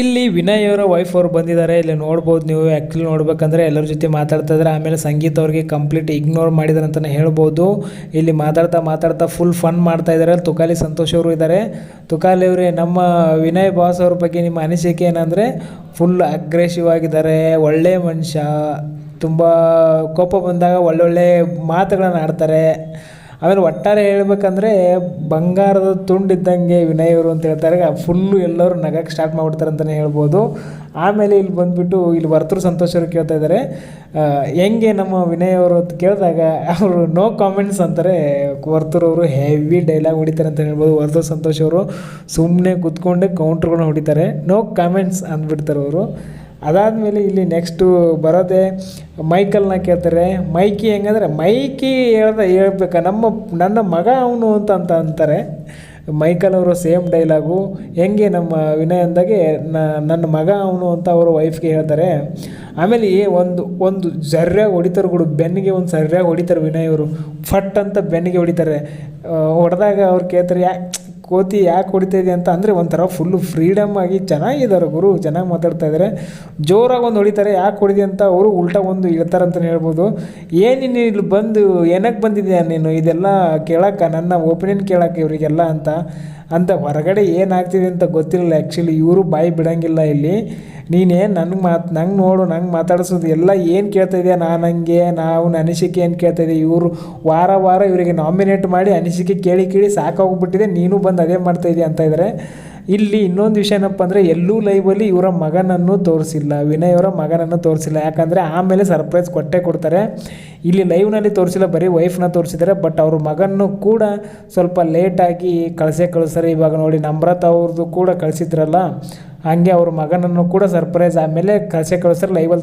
ಇಲ್ಲಿ ವಿನಯ್ ಅವರ ವೈಫ್ ಅವರು ಬಂದಿದ್ದಾರೆ. ಇಲ್ಲಿ ನೋಡ್ಬೋದು ನೀವು ಆ್ಯಕ್ಚುಲಿ ನೋಡ್ಬೇಕಂದ್ರೆ ಎಲ್ಲರ ಜೊತೆ ಮಾತಾಡ್ತಾ ಇದ್ದಾರೆ. ಆಮೇಲೆ ಸಂಗೀತ ಅವ್ರಿಗೆ ಕಂಪ್ಲೀಟ್ ಇಗ್ನೋರ್ ಮಾಡಿದಾರೆ ಅಂತಲೇ ಹೇಳ್ಬೋದು. ಇಲ್ಲಿ ಮಾತಾಡ್ತಾ ಮಾತಾಡ್ತಾ ಫುಲ್ ಫನ್ ಮಾಡ್ತಾ ಇದ್ದಾರೆ. ತುಕಾಲಿ ಸಂತೋಷ್ ಅವರು ಇದ್ದಾರೆ. ತುಕಾಲಿ ಅವರೇ, ನಮ್ಮ ವಿನಯ್ ಬಾಸ್ ಅವ್ರ ಬಗ್ಗೆ ನಿಮ್ಮ ಅನಿಸಿಕೆ ಏನಂದರೆ ಫುಲ್ ಅಗ್ರೆಸಿವ್ ಆಗಿದ್ದಾರೆ. ಒಳ್ಳೆ ಮನುಷ್ಯ. ತುಂಬ ಕೋಪ ಬಂದಾಗ ಒಳ್ಳೊಳ್ಳೆ ಮಾತುಗಳನ್ನು ಆಡ್ತಾರೆ. ಆಮೇಲೆ ಒಟ್ಟಾರೆ ಹೇಳ್ಬೇಕಂದ್ರೆ ಬಂಗಾರದ ತುಂಡಿದ್ದಂಗೆ ವಿನಯ್ ಅವರು ಅಂತ ಹೇಳ್ತಾರೆ. ಫುಲ್ಲು ಎಲ್ಲರೂ ನಗಕ್ಕೆ ಸ್ಟಾರ್ಟ್ ಮಾಡ್ಬಿಡ್ತಾರೆ ಅಂತಲೇ ಹೇಳ್ಬೋದು. ಆಮೇಲೆ ಇಲ್ಲಿ ಬಂದುಬಿಟ್ಟು ಇಲ್ಲಿ ವರ್ತೂರು ಸಂತೋಷ್ ಅವರು ಕೇಳ್ತಾ ಇದ್ದಾರೆ. ಹೆಂಗೆ ನಮ್ಮ ವಿನಯ್ ಅವರು ಅಂತ ಕೇಳಿದಾಗ ಅವರು ನೋ ಕಾಮೆಂಟ್ಸ್ ಅಂತಾರೆ. ವರ್ತೂರ್ ಅವರು ಹೆವಿ ಡೈಲಾಗ್ ಹೊಡಿತಾರೆ ಅಂತ ಹೇಳ್ಬೋದು. ವರ್ತೂರು ಸಂತೋಷ್ ಅವರು ಸುಮ್ಮನೆ ಕೂತ್ಕೊಂಡೆ ಕೌಂಟ್ರ್ಗಳನ್ನ ಹೊಡಿತಾರೆ. ನೋ ಕಾಮೆಂಟ್ಸ್ ಅಂದ್ಬಿಡ್ತಾರೆ ಅವರು. ಅದಾದಮೇಲೆ ಇಲ್ಲಿ ನೆಕ್ಸ್ಟು ಬರೋದೇ ಮೈಕಲ್ನ ಕೇಳ್ತಾರೆ, ಮೈಕಿ ಹೆಂಗಂದ್ರೆ? ಮೈಕಿ ಹೇಳ್ದ, ಹೇಳ್ಬೇಕ. ನಮ್ಮ, ನನ್ನ ಮಗ ಅವನು ಅಂತ ಅಂತ ಅಂತಾರೆ. ಮೈಕಲ್ ಅವರು ಸೇಮ್ ಡೈಲಾಗು. ಹೆಂಗೆ ನಮ್ಮ ವಿನಯ್ ಅಂದಾಗೆ ನನ್ನ ಮಗ ಅವನು ಅಂತ ಅವರು ವೈಫ್ಗೆ ಹೇಳ್ತಾರೆ. ಆಮೇಲೆ ಒಂದು ಒಂದು ಸರಿಯಾಗಿ ಹೊಡಿತಾರೆ ಗುಡು ಬೆನ್ನಿಗೆ ಒಂದು ಸರ್ಯಾಗಿ ಹೊಡಿತಾರೆ ವಿನಯ್ ಅವರು. ಫಟ್ ಅಂತ ಬೆನ್ನಿಗೆ ಹೊಡಿತಾರೆ. ಹೊಡೆದಾಗ ಅವ್ರು ಕೇಳ್ತಾರೆ, ಯಾ ಕೋತಿ ಯಾಕೆ ಹೊಡಿತಾ ಇದೆ ಅಂತ ಅಂದರೆ ಒಂಥರ ಫುಲ್ಲು ಫ್ರೀಡಮ್ ಆಗಿ ಚೆನ್ನಾಗಿದ್ದಾರೆ ಗುರು. ಚೆನ್ನಾಗಿ ಮಾತಾಡ್ತಾ ಇದ್ದಾರೆ ಜೋರಾಗಿ ಒಂದು ಹೊಡಿತಾರೆ. ಯಾಕೆ ಹೊಡಿದೆ ಅಂತ ಅವರು ಉಲ್ಟಾ ಒಂದು ಹೇಳ್ತಾರೆ ಅಂತಲೇ ಹೇಳ್ಬೋದು. ಏನು ನೀನು ಇಲ್ಲಿ ಬಂದು ಏನಕ್ಕೆ ಬಂದಿದ್ಯಾ ನೀನು? ಇದೆಲ್ಲ ಕೇಳಕ್ಕ, ನನ್ನ ಒಪಿನಿಯನ್ ಕೇಳಕ್ಕೆ ಇವರಿಗೆಲ್ಲ ಅಂತ. ಅಂತ ಹೊರಗಡೆ ಏನಾಗ್ತಿದೆ ಅಂತ ಗೊತ್ತಿರಲಿಲ್ಲ ಆ್ಯಕ್ಚುಲಿ ಇವರು ಬಾಯಿ ಬಿಡೋಂಗಿಲ್ಲ ಇಲ್ಲಿ. ನೀನೇನು ನನಗೆ ಮಾತು, ನಂಗೆ ನೋಡು, ನಂಗೆ ಮಾತಾಡಿಸೋದು ಎಲ್ಲ ಏನು ಕೇಳ್ತಾ ಇದೆಯಾ? ನಾನು ಹಂಗೆ, ನಾವು ಅನಿಸಿಕೆ ಏನು ಕೇಳ್ತಾ ಇದೆ ಇವರು ವಾರ ವಾರ ಇವರಿಗೆ ನಾಮಿನೇಟ್ ಮಾಡಿ ಅನಿಸಿಕೆ ಕೇಳಿ ಕೇಳಿ ಸಾಕಾಗ್ಬಿಟ್ಟಿದೆ, ನೀನು ಬಂದು ಅದೇ ಮಾಡ್ತಾ ಇದೆಯಾ ಅಂತ ಇದ್ದಾರೆ ಇಲ್ಲಿ ಇನ್ನೊಂದು ವಿಷಯ ಏನಪ್ಪ ಅಂದರೆ, ಎಲ್ಲೂ ಲೈವಲ್ಲಿ ಇವರ ಮಗನನ್ನು ತೋರಿಸಿಲ್ಲ, ವಿನಯ್ ಅವರ ಮಗನನ್ನು ತೋರಿಸಿಲ್ಲ. ಯಾಕಂದರೆ ಆಮೇಲೆ ಸರ್ಪ್ರೈಸ್ ಕೊಟ್ಟೆ ಕೊಡ್ತಾರೆ. ಇಲ್ಲಿ ಲೈವ್ನಲ್ಲಿ ತೋರಿಸಿಲ್ಲ, ಬರೀ ವೈಫ್ನ ತೋರಿಸಿದ್ದಾರೆ ಬಟ್ ಅವ್ರ ಮಗನ್ನು ಕೂಡ ಸ್ವಲ್ಪ ಲೇಟಾಗಿ ಕಳಿಸೇ ಕಳಿಸ್ತಾರೆ ಇವಾಗ ನೋಡಿ, ನಮ್ರತ ಅವ್ರದ್ದು ಕೂಡ ಕಳಿಸಿದ್ರಲ್ಲ. ಹಾಗೆ ಅವ್ರ ಮಗನನ್ನು ಕೂಡ ಸರ್ಪ್ರೈಸ್ ಆಮೇಲೆ ಕಳಿಸೇ ಕಳಿಸ್ತಾರೆ ಲೈವಲ್ಲಿ ತೋರಿಸ್ತಾರೆ.